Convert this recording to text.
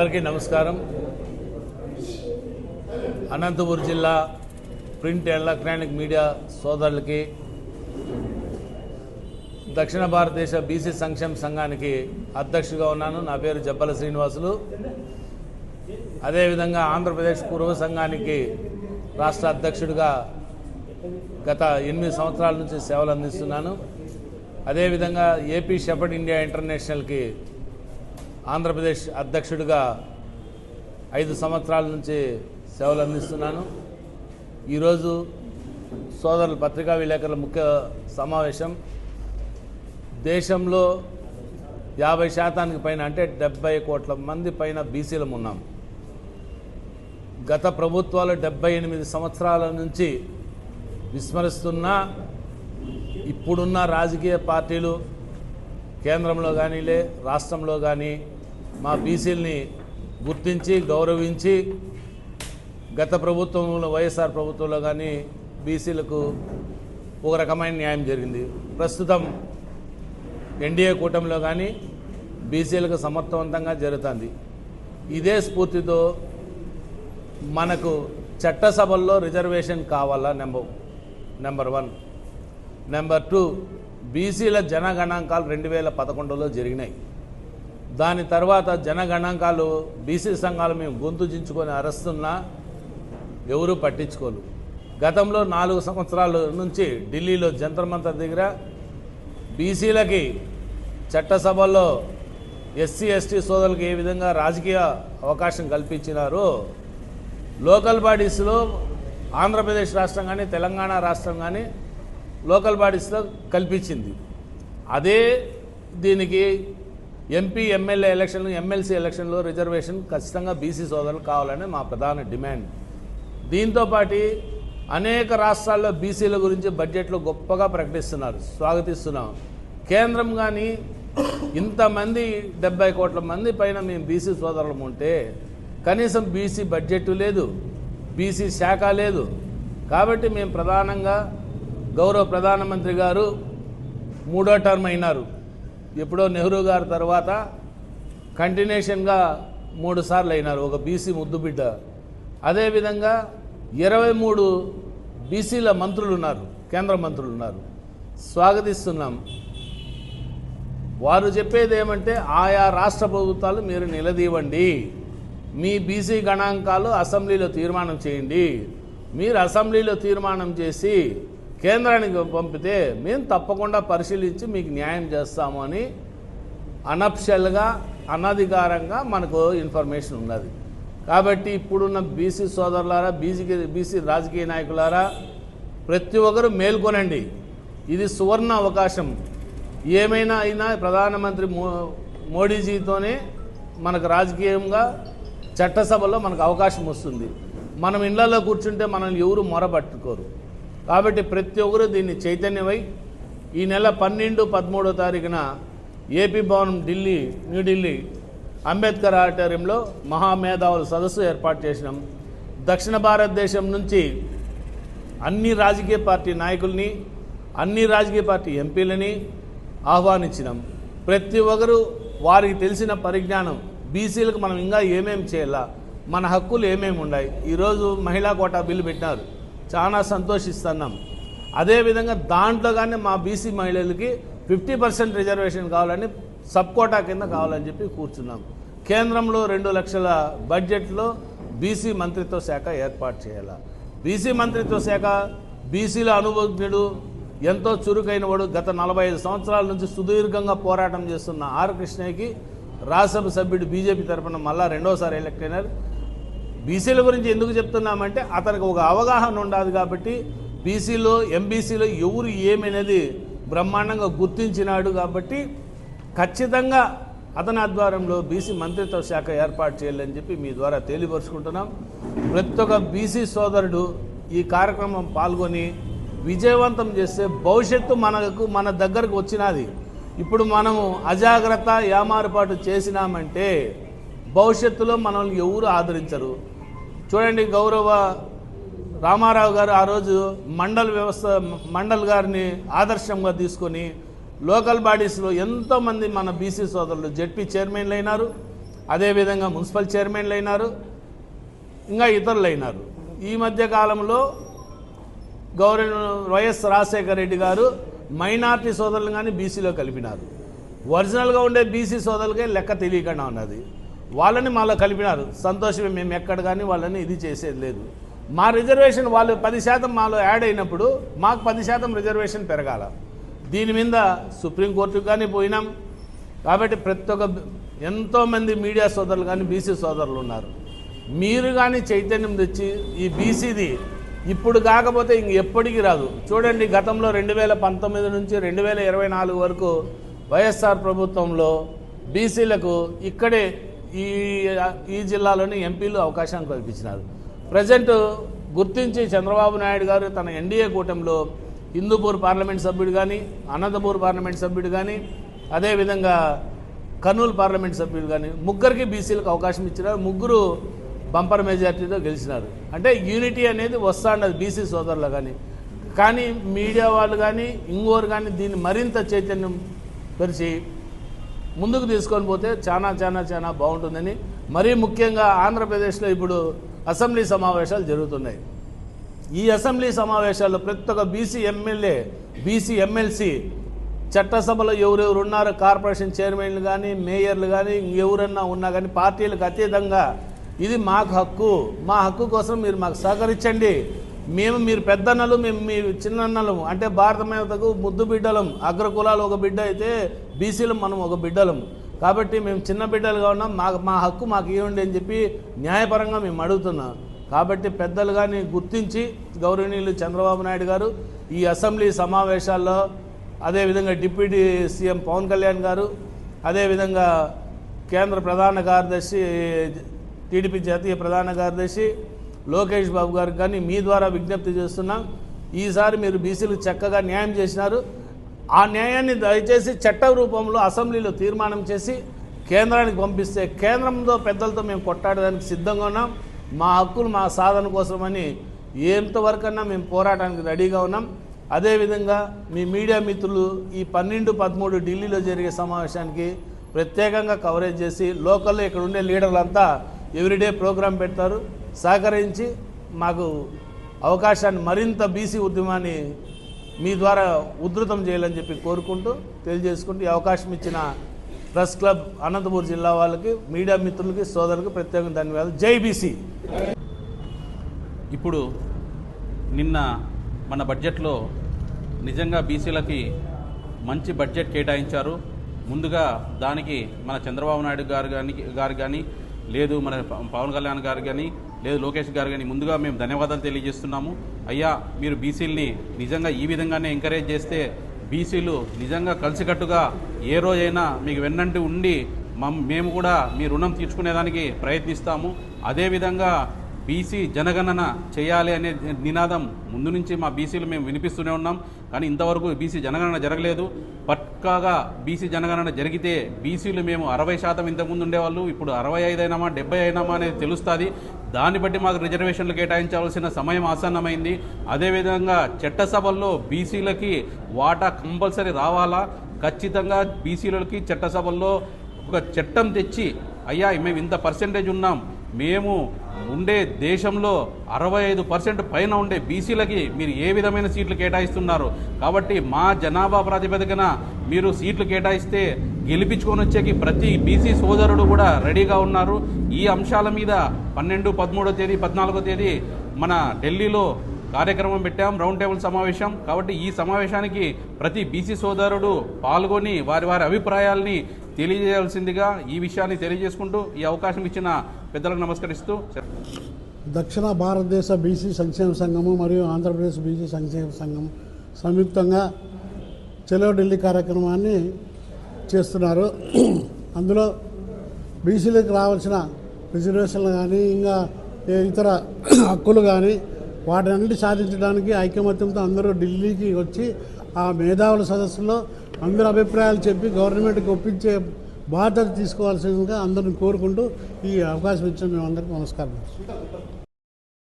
అందరికీ నమస్కారం. అనంతపురం జిల్లా ప్రింట్ ఎలక్ట్రానిక్ మీడియా సోదరులకి దక్షిణ భారతదేశ బీసీ సంక్షేమ సంఘానికి అధ్యక్షుడిగా ఉన్నాను. నా పేరు జబ్బల శ్రీనివాసులు. అదేవిధంగా ఆంధ్రప్రదేశ్ పూర్వ సంఘానికి రాష్ట్ర అధ్యక్షుడిగా గత ఎనిమిది సంవత్సరాల నుంచి సేవలు అందిస్తున్నాను. అదేవిధంగా ఏపీ షెఫర్డ్ ఇండియా ఇంటర్నేషనల్కి ఆంధ్రప్రదేశ్ అధ్యక్షుడిగా ఐదు సంవత్సరాల నుంచి సేవలు అందిస్తున్నాను. ఈరోజు సోదరుల పత్రికా విలేకరుల ముఖ్య సమావేశం. దేశంలో యాభై శాతానికి పైన అంటే డెబ్బై కోట్ల మంది పైన బీసీలం ఉన్నాం. గత ప్రభుత్వాలు డెబ్బై ఎనిమిది సంవత్సరాల నుంచి విస్మరిస్తున్నా ఇప్పుడున్న రాజకీయ పార్టీలు కేంద్రంలో కానీ లే రాష్ట్రంలో కానీ మా బీసీలని గుర్తించి గౌరవించి గత ప్రభుత్వంలో వైఎస్ఆర్ ప్రభుత్వంలో కానీ బీసీలకు ఒక రకమైన న్యాయం జరిగింది. ప్రస్తుతం ఎన్డీఏ కూటమిలో కానీ బీసీలకు సమర్థవంతంగా జరుగుతుంది. ఇదే స్ఫూర్తితో మనకు చట్టసభల్లో రిజర్వేషన్ కావాలా? Number number one. Number two బీసీల జనగణాంకాలు రెండు వేల పదకొండులో జరిగినాయి. దాని తర్వాత జనగణాంకాలు బీసీ సంఘాలు మేము గొంతు చించుకొని అరస్తున్నా ఎవరూ పట్టించుకోరు గతంలో నాలుగు సంవత్సరాల నుంచి ఢిల్లీలో జంతర్మంతర్ దగ్గర బీసీలకి చట్టసభల్లో ఎస్సీ ఎస్టీ సోదరులకు ఏ విధంగా రాజకీయ అవకాశం కల్పించినారో లోకల్ బాడీస్లో ఆంధ్రప్రదేశ్ రాష్ట్రం కానీ తెలంగాణ రాష్ట్రం కానీ లోకల్ బాడీస్లో కల్పించింది. అదే దీనికి ఎంపీ ఎమ్మెల్యే ఎలక్షన్లు ఎమ్మెల్సీ ఎలక్షన్లో రిజర్వేషన్ ఖచ్చితంగా బీసీ సోదరులు కావాలని మా ప్రధాన డిమాండ్. దీంతోపాటి అనేక రాష్ట్రాల్లో బీసీల గురించి బడ్జెట్లో గొప్పగా ప్రకటిస్తున్నారు. స్వాగతిస్తున్నాం. కేంద్రం కానీ ఇంతమంది డెబ్బై కోట్ల మంది పైన మేము బీసీ సోదరులం ఉంటే కనీసం బీసీ బడ్జెట్ లేదు. బీసీ శాఖ లేదు. కాబట్టి మేము ప్రధానంగా గౌరవ ప్రధానమంత్రి గారు మూడో టర్మ్ అయినారు. ఎప్పుడో నెహ్రూ గారి తర్వాత కంటిన్యూషన్గా మూడు సార్లు అయినారు. ఒక బీసీ ముద్దుబిడ్డ అదేవిధంగా ఇరవై మూడు బీసీల మంత్రులు ఉన్నారు. కేంద్ర మంత్రులు ఉన్నారు. స్వాగతిస్తున్నాం. వారు చెప్పేది ఏమంటే ఆయా రాష్ట్ర ప్రభుత్వాలు మీరు నిలదీవండి. మీ బీసీ గణాంకాలు అసెంబ్లీలో తీర్మానం చేయండి. మీరు అసెంబ్లీలో తీర్మానం చేసి కేంద్రానికి పంపితే మేము తప్పకుండా పరిశీలించి మీకు న్యాయం చేస్తాము అని అనఫిషియల్గా అనధికారంగా మనకు ఇన్ఫర్మేషన్ ఉన్నది. కాబట్టి ఇప్పుడున్న బీసీ సోదరులారా బీసీ బీసీ రాజకీయ నాయకులారా ప్రతి ఒక్కరూ మేల్కొనండి. ఇది సువర్ణ అవకాశం. ఏమైనా అయినా ప్రధానమంత్రి మో మోడీజీతోనే మనకు రాజకీయంగా చట్టసభలో మనకు అవకాశం వస్తుంది. మనం ఇళ్ళలో కూర్చుంటే మనల్ని ఎవరు మొరబట్టుకోరు. కాబట్టి ప్రతి ఒక్కరు దీన్ని చైతన్యమై ఈ నెల పన్నెండు పదమూడో తారీఖున ఏపీ భవనం ఢిల్లీ న్యూఢిల్లీ అంబేద్కర్ ఆడిటోరియంలో మహామేధావుల సదస్సు ఏర్పాటు చేసినాం. దక్షిణ భారతదేశం నుంచి అన్ని రాజకీయ పార్టీ నాయకుల్ని అన్ని రాజకీయ పార్టీ ఎంపీలని ఆహ్వానించినాం. ప్రతి ఒక్కరు వారికి తెలిసిన పరిజ్ఞానం బీసీలకు మనం ఇంకా ఏమేమి చేయాలా మన హక్కులు ఏమేమి ఉన్నాయి ఈరోజు మహిళా కోటా బిల్లు పెట్టినారు. చాలా సంతోషిస్తున్నాం. అదేవిధంగా దాంట్లో కానీ మా బీసీ మహిళలకి ఫిఫ్టీ పర్సెంట్ రిజర్వేషన్ కావాలని సబ్ కోటా కింద కావాలని చెప్పి కూర్చున్నాం. కేంద్రంలో రెండు లక్షల బడ్జెట్లో బీసీ మంత్రిత్వ శాఖ ఏర్పాటు చేయాలి? బీసీ మంత్రిత్వ శాఖ బీసీల అనుభవజ్ఞుడు ఎంతో చురుకైన వాడు గత నలభై ఐదు సంవత్సరాల నుంచి సుదీర్ఘంగా పోరాటం చేస్తున్న ఆర్ కృష్ణయ్యకి రాజ్యసభ సభ్యుడు బీజేపీ తరఫున మళ్ళా రెండోసారి ఎలక్ట్ అయినారు. బీసీల గురించి ఎందుకు చెప్తున్నామంటే అతనికి ఒక అవగాహన ఉండదు కాబట్టి బీసీలో ఎంబీసీలో ఎవరు ఏమనేది బ్రహ్మాండంగా గుర్తించినాడు కాబట్టి ఖచ్చితంగా అతని ఆధ్వర్యంలో బీసీ మంత్రిత్వ శాఖ ఏర్పాటు చేయాలని చెప్పి మీ ద్వారా తెలియపరుచుకుంటున్నాం. ప్రతి ఒక్క బీసీ సోదరుడు ఈ కార్యక్రమం పాల్గొని విజయవంతం చేస్తే భవిష్యత్తు మనకు మన దగ్గరకు వచ్చినది. ఇప్పుడు మనము అజాగ్రత్త ఏమారుపాటు చేసినామంటే భవిష్యత్తులో మనల్ని ఎవరు ఆదరించరు. చూడండి గౌరవ రామారావు గారు ఆ రోజు మండల్ వ్యవస్థ మండల్ గారిని ఆదర్శంగా తీసుకొని లోకల్ బాడీస్లో ఎంతోమంది మన బీసీ సోదరులు జెడ్పీ చైర్మన్లు అయినారు అదేవిధంగా మున్సిపల్ చైర్మన్లు అయినారు ఇంకా ఇతరులు అయినారు. ఈ మధ్య కాలంలో గౌరవ వైఎస్ రాజశేఖర రెడ్డి గారు మైనార్టీ సోదరులు కానీ బీసీలో కలిపినారు. ఒరిజినల్గా ఉండే బీసీ సోదరులకే లెక్క తెలియకుండా ఉన్నది. వాళ్ళని మాలో కలిపినారు. సంతోషమే మేము ఎక్కడ కానీ వాళ్ళని ఇది చేసేది లేదు. మా రిజర్వేషన్ వాళ్ళు పది శాతం మాలో యాడ్ అయినప్పుడు మాకు పది శాతం రిజర్వేషన్ పెరగాల. దీని మీద సుప్రీంకోర్టుకు కానీ పోయినాం. కాబట్టి ప్రతి ఒక్క ఎంతోమంది మీడియా సోదరులు కానీ బీసీ సోదరులు ఉన్నారు. మీరు కానీ చైతన్యం తెచ్చి ఈ బీసీది ఇప్పుడు కాకపోతే ఇంక ఎప్పటికీ రాదు. చూడండి గతంలో రెండు వేల పంతొమ్మిది నుంచి రెండు వేల ఇరవై నాలుగు వరకు వైఎస్ఆర్ ప్రభుత్వంలో బీసీలకు ఇక్కడే ఈ ఈ జిల్లాలోని ఎంపీలు అవకాశం కల్పించినారు. ప్రజెంట్ గుర్తించి చంద్రబాబు నాయుడు గారు తన ఎన్డీఏ కూటమిలో హిందూపూర్ పార్లమెంట్ సభ్యుడు కానీ అనంతపూర్ పార్లమెంట్ సభ్యుడు కానీ అదేవిధంగా కర్నూలు పార్లమెంట్ సభ్యులు కానీ ముగ్గురికి బీసీలకు అవకాశం ఇచ్చినారు. ముగ్గురు బంపర్ మెజార్టీతో గెలిచినారు. అంటే యూనిటీ అనేది వస్తాండదు బీసీ సోదరులు కానీ కానీ మీడియా వాళ్ళు కానీ ఇంకోరు కానీ దీన్ని మరింత చైతన్యం పరిచి ముందుకు తీసుకొని పోతే చాలా చాలా చాలా బాగుంటుందని. మరీ ముఖ్యంగా ఆంధ్రప్రదేశ్లో ఇప్పుడు అసెంబ్లీ సమావేశాలు జరుగుతున్నాయి. ఈ అసెంబ్లీ సమావేశాల్లో ప్రతి ఒక్క బీసీ ఎమ్మెల్యే బీసీ ఎమ్మెల్సీ చట్టసభలో ఎవరెవరు ఉన్నారో కార్పొరేషన్ చైర్మన్లు కానీ మేయర్లు కానీ ఎవరన్నా ఉన్నా కానీ పార్టీలకు అతీతంగా ఇది మాకు హక్కు. మా హక్కు కోసం మీరు మాకు సహకరించండి. మేము మీరు పెద్దన్నలు మేము మీ చిన్నన్నలు అంటే భారత మాతకు ముద్దు బిడ్డలం అగ్ర కులాలు ఒక బిడ్డ అయితే బీసీలు మనం ఒక బిడ్డలం. కాబట్టి మేము చిన్న బిడ్డలుగా ఉన్నాం. మా మా హక్కు మాకు ఇవ్వండి అని చెప్పి న్యాయపరంగా మేము అడుగుతున్నాం. కాబట్టి పెద్దలు కానీ గుర్తించి గౌరవనీయులు చంద్రబాబు నాయుడు గారు ఈ అసెంబ్లీ సమావేశాల్లో అదేవిధంగా డిప్యూటీ సీఎం పవన్ కళ్యాణ్ గారు అదేవిధంగా కేంద్ర ప్రధాన కార్యదర్శి టీడీపీ జాతీయ ప్రధాన కార్యదర్శి లోకేష్ బాబు గారికి కానీ మీ ద్వారా విజ్ఞప్తి చేస్తున్నాం. ఈసారి మీరు బీసీలకు చక్కగా న్యాయం చేసినారు. ఆ న్యాయాన్ని దయచేసి చట్ట రూపంలో అసెంబ్లీలో తీర్మానం చేసి కేంద్రానికి పంపిస్తే కేంద్రంతో పెద్దలతో మేము కొట్టాడడానికి సిద్ధంగా ఉన్నాం. మా హక్కులు మా సాధన కోసమని ఎంతవరకన్నా మేము పోరాటానికి రెడీగా ఉన్నాం. అదేవిధంగా మీ మీడియా మిత్రులు ఈ పన్నెండు పదమూడు ఢిల్లీలో జరిగే సమావేశానికి ప్రత్యేకంగా కవరేజ్ చేసి లోకల్లో ఇక్కడ ఉండే లీడర్లంతా ఎవ్రీడే ప్రోగ్రాం పెడతారు. సహకరించి మాకు అవకాశాన్ని మరింత బీసీ ఉద్యమాన్ని మీ ద్వారా ఉధృతం చేయాలని చెప్పి కోరుకుంటూ తెలియజేసుకుంటూ ఈ అవకాశం ఇచ్చిన ప్రెస్ క్లబ్ అనంతపూర్ జిల్లా వాళ్ళకి మీడియా మిత్రులకి సోదరులకు ప్రత్యేకంగా ధన్యవాదాలు. జై బీసీ! ఇప్పుడు నిన్న మన బడ్జెట్లో నిజంగా బీసీలకి మంచి బడ్జెట్ కేటాయించారు. ముందుగా దానికి మన చంద్రబాబు నాయుడు గారు కానీ గారు కానీ లేదు మన పవన్ కళ్యాణ్ గారు కానీ లేదు లోకేష్ గారు కానీ ముందుగా మేము ధన్యవాదాలు తెలియజేస్తున్నాము. అయ్యా మీరు బీసీలని నిజంగా ఈ విధంగానే ఎంకరేజ్ చేస్తే బీసీలు నిజంగా కలిసికట్టుగా ఏ రోజైనా మీకు వెన్నంటి ఉండి మమ్ మేము కూడా మీ రుణం తీర్చుకునేదానికి ప్రయత్నిస్తాము. అదేవిధంగా బీసీ జనగణన చేయాలి అనే నినాదం ముందు నుంచి మా బీసీలు మేము వినిపిస్తూనే ఉన్నాం. కానీ ఇంతవరకు బీసీ జనగణన జరగలేదు. పక్కాగా బీసీ జనగణన జరిగితే బీసీలు మేము అరవై శాతం ఇంతకుముందు ఉండేవాళ్ళు. ఇప్పుడు అరవై ఐదు అయినామా డెబ్బై అయినామా అనేది తెలుస్తుంది. దాన్ని బట్టి మాకు రిజర్వేషన్లు కేటాయించాల్సిన సమయం ఆసన్నమైంది. అదేవిధంగా చట్టసభల్లో బీసీలకి వాటా కంపల్సరీ రావాలా? ఖచ్చితంగా బీసీలకి చట్టసభల్లో ఒక చట్టం తెచ్చి అయ్యా మేము ఇంత పర్సెంటేజ్ ఉన్నాం. మేము ఉండే దేశంలో అరవై ఐదు పర్సెంట్ పైన ఉండే బీసీలకి మీరు ఏ విధమైన సీట్లు కేటాయిస్తున్నారు? కాబట్టి మా జనాభా ప్రాతిపదికన మీరు సీట్లు కేటాయిస్తే గెలిపించుకొని వచ్చేకి ప్రతి బీసీ సోదరుడు కూడా రెడీగా ఉన్నారు. ఈ అంశాల మీద పన్నెండు పదమూడో తేదీ పద్నాలుగో తేదీ మన ఢిల్లీలో కార్యక్రమం పెట్టాం రౌండ్ టేబుల్ సమావేశం. కాబట్టి ఈ సమావేశానికి ప్రతి బీసీ సోదరుడు పాల్గొని వారి వారి అభిప్రాయాల్ని తెలియజేయాల్సిందిగా ఈ విషయాన్ని తెలియజేసుకుంటూ ఈ అవకాశం ఇచ్చిన పెద్దలకు నమస్కరిస్తూ దక్షిణ భారతదేశ బీసీ సంక్షేమ సంఘము మరియు ఆంధ్రప్రదేశ్ బీసీ సంక్షేమ సంఘం సంయుక్తంగా చెలో ఢిల్లీ కార్యక్రమాన్ని చేస్తున్నారు. అందులో బీసీలకు రావాల్సిన రిజర్వేషన్లు కానీ ఇంకా ఇతర హక్కులు కానీ వాటినన్నిటి సాధించడానికి ఐకమత్యంతో అందరూ ఢిల్లీకి వచ్చి ఆ మేధావుల సదస్సులో అందరి అభిప్రాయాలు చెప్పి గవర్నమెంట్కి ఒప్పించే బాధ్యత తీసుకోవాల్సిందిగా అందరిని కోరుకుంటూ ఈ అవకాశం ఇచ్చిన మేమందరికీ నమస్కారం.